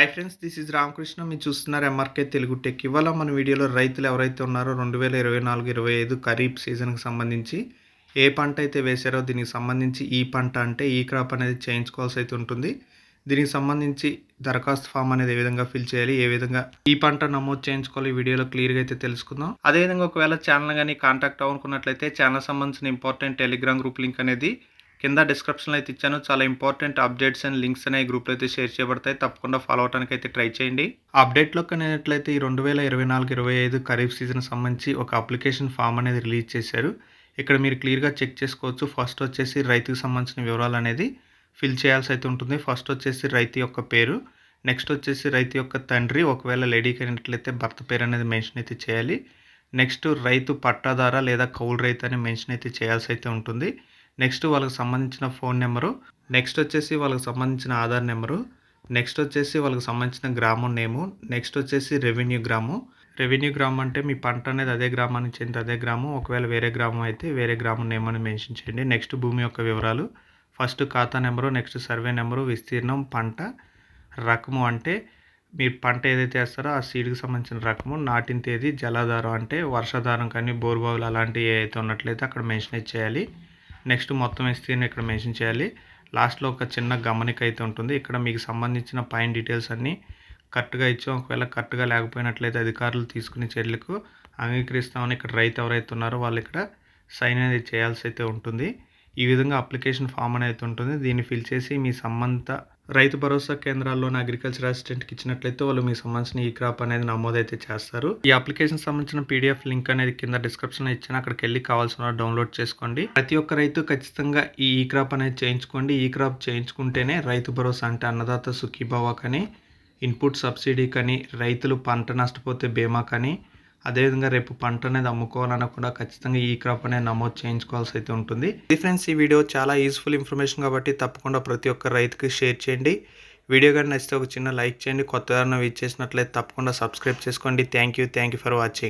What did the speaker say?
Hi friends this is Ramakrishna మీరు చూస్తున్నారు MRK Telugu tech ఇవాళ మన వీడియోలో రైతులు ఎవరైతే ఉన్నారో రెండు వేల ఇరవై నాలుగు ఇరవై ఐదు ఖరీఫ్ సీజన్కి సంబంధించి ఏ పంట అయితే వేశారో దీనికి సంబంధించి ఈ పంట అంటే ఈ క్రాప్ అనేది చేయించుకోవాల్సి అయితే ఉంటుంది. దీనికి సంబంధించి దరఖాస్తు ఫామ్ అనేది ఏ విధంగా ఫిల్ చేయాలి ఏ విధంగా ఈ పంట నమోదు చేయించుకోవాలి వీడియోలో క్లియర్గా అయితే తెలుసుకుందాం. అదేవిధంగా ఒకవేళ ఛానల్ కానీ కాంటాక్ట్ అవ్వనుకున్నట్లయితే ఛానల్ సంబంధించిన ఇంపార్టెంట్ టెలిగ్రామ్ గ్రూప్ లింక్ అనేది కింద డిస్క్రిప్షన్లో అయితే ఇచ్చాను. చాలా ఇంపార్టెంట్ అప్డేట్స్ అండ్ లింక్స్ అనే గ్రూప్లో అయితే షేర్ చేయబడతాయి. తప్పకుండా ఫాలో అవడానికి అయితే ట్రై చేయండి. అప్డేట్లో కనేట్లయితే ఈ రెండు వేల ఇరవై నాలుగు ఇరవై ఐదు ఖరీఫ్ సీజన్ సంబంధించి ఒక అప్లికేషన్ ఫామ్ అనేది రిలీజ్ చేశారు. ఇక్కడ మీరు క్లియర్గా చెక్ చేసుకోవచ్చు. ఫస్ట్ వచ్చేసి రైతుకు సంబంధించిన వివరాలు అనేది ఫిల్ చేయాల్సి అయితే ఉంటుంది. ఫస్ట్ వచ్చేసి రైతు యొక్క పేరు. నెక్స్ట్ వచ్చేసి రైతు యొక్క తండ్రి. ఒకవేళ లేడీకి అయినట్లయితే భర్త పేరు అనేది మెన్షన్ అయితే చేయాలి. నెక్స్ట్ రైతు పట్టాదార లేదా కౌలు రైతు అని మెన్షన్ అయితే చేయాల్సి అయితే ఉంటుంది. నెక్స్ట్ వాళ్ళకి సంబంధించిన ఫోన్ నెంబరు నెక్స్ట్ వచ్చేసి వాళ్ళకి సంబంధించిన ఆధార్ నెంబరు నెక్స్ట్ వచ్చేసి వాళ్ళకి సంబంధించిన గ్రామం నేము నెక్స్ట్ వచ్చేసి రెవెన్యూ గ్రామం. రెవెన్యూ గ్రామం అంటే మీ పంట అనేది అదే గ్రామానికి చెంది అదే గ్రామం ఒకవేళ వేరే గ్రామం అయితే వేరే గ్రామం నేమ్ అని మెన్షన్ చేయండి. నెక్స్ట్ భూమి యొక్క వివరాలు ఫస్ట్ ఖాతా నెంబరు నెక్స్ట్ సర్వే నెంబరు విస్తీర్ణం పంట రకము అంటే మీరు పంట ఏదైతే వేస్తారో ఆ సీడ్కి సంబంధించిన రకము నాటిన తేదీ జలాధారం అంటే వర్షాధారం కానీ బోర్బావులు అలాంటివి ఏదైతే ఉన్నట్లయితే అక్కడ మెన్షన్ చేయాలి. నెక్స్ట్ మొత్తం విస్తీర్ణం ఇక్కడ మెన్షన్ చేయాలి. లాస్ట్లో ఒక చిన్న గమనిక అయితే ఉంటుంది. ఇక్కడ మీకు సంబంధించిన పైన డీటెయిల్స్ అన్నీ కరెక్ట్గా ఇచ్చాం. ఒకవేళ కరెక్ట్గా లేకపోయినట్లయితే అధికారులు తీసుకునే చర్యలకు అంగీకరిస్తామని ఇక్కడ రైతు ఎవరైతే ఉన్నారో వాళ్ళు ఇక్కడ సైన్ అనేది చేయాల్సి అయితే ఉంటుంది. ఈ విధంగా అప్లికేషన్ ఫామ్ అనేది ఉంటుంది. దీన్ని ఫిల్ చేసి మీ సంబంధిత రైతు భరోసా కేంద్రాల్లోని అగ్రికల్చర్ అసిస్టెంట్కి ఇచ్చినట్లయితే వాళ్ళు మీకు సంబంధించిన ఈ క్రాప్ అనేది నమోదైతే చేస్తారు. ఈ అప్లికేషన్ సంబంధించిన పీడిఎఫ్ లింక్ అనేది కింద డిస్క్రిప్షన్ ఇచ్చిన. అక్కడికి వెళ్ళి కావాల్సిన డౌన్లోడ్ చేసుకోండి. ప్రతి ఒక్క రైతు ఖచ్చితంగా ఈ ఈ క్రాప్ అనేది చేయించుకోండి. ఈ క్రాప్ చేయించుకుంటేనే రైతు భరోసా అంటే అన్నదాత సుఖీభావ కానీ ఇన్పుట్ సబ్సిడీ కానీ రైతులు పంట నష్టపోతే బీమా కానీ అదేవిధంగా రేపు పంట అనేది అమ్ముకోవాలన్నా కూడా ఖచ్చితంగా ఈ క్రాప్ అనేది నమోదు చేయించుకోవాల్సి అయితే ఉంటుంది. ఇది ఫ్రెండ్స్ ఈ వీడియో చాలా యూస్ఫుల్ ఇన్ఫర్మేషన్ కాబట్టి తప్పకుండా ప్రతి ఒక్క రైతుకి షేర్ చేయండి. వీడియో కానీ నచ్చితే ఒక చిన్న లైక్ చేయండి. కొత్త ఎవరైనా వీచ్ తప్పకుండా సబ్స్క్రైబ్ చేసుకోండి. Thank you thank you for watching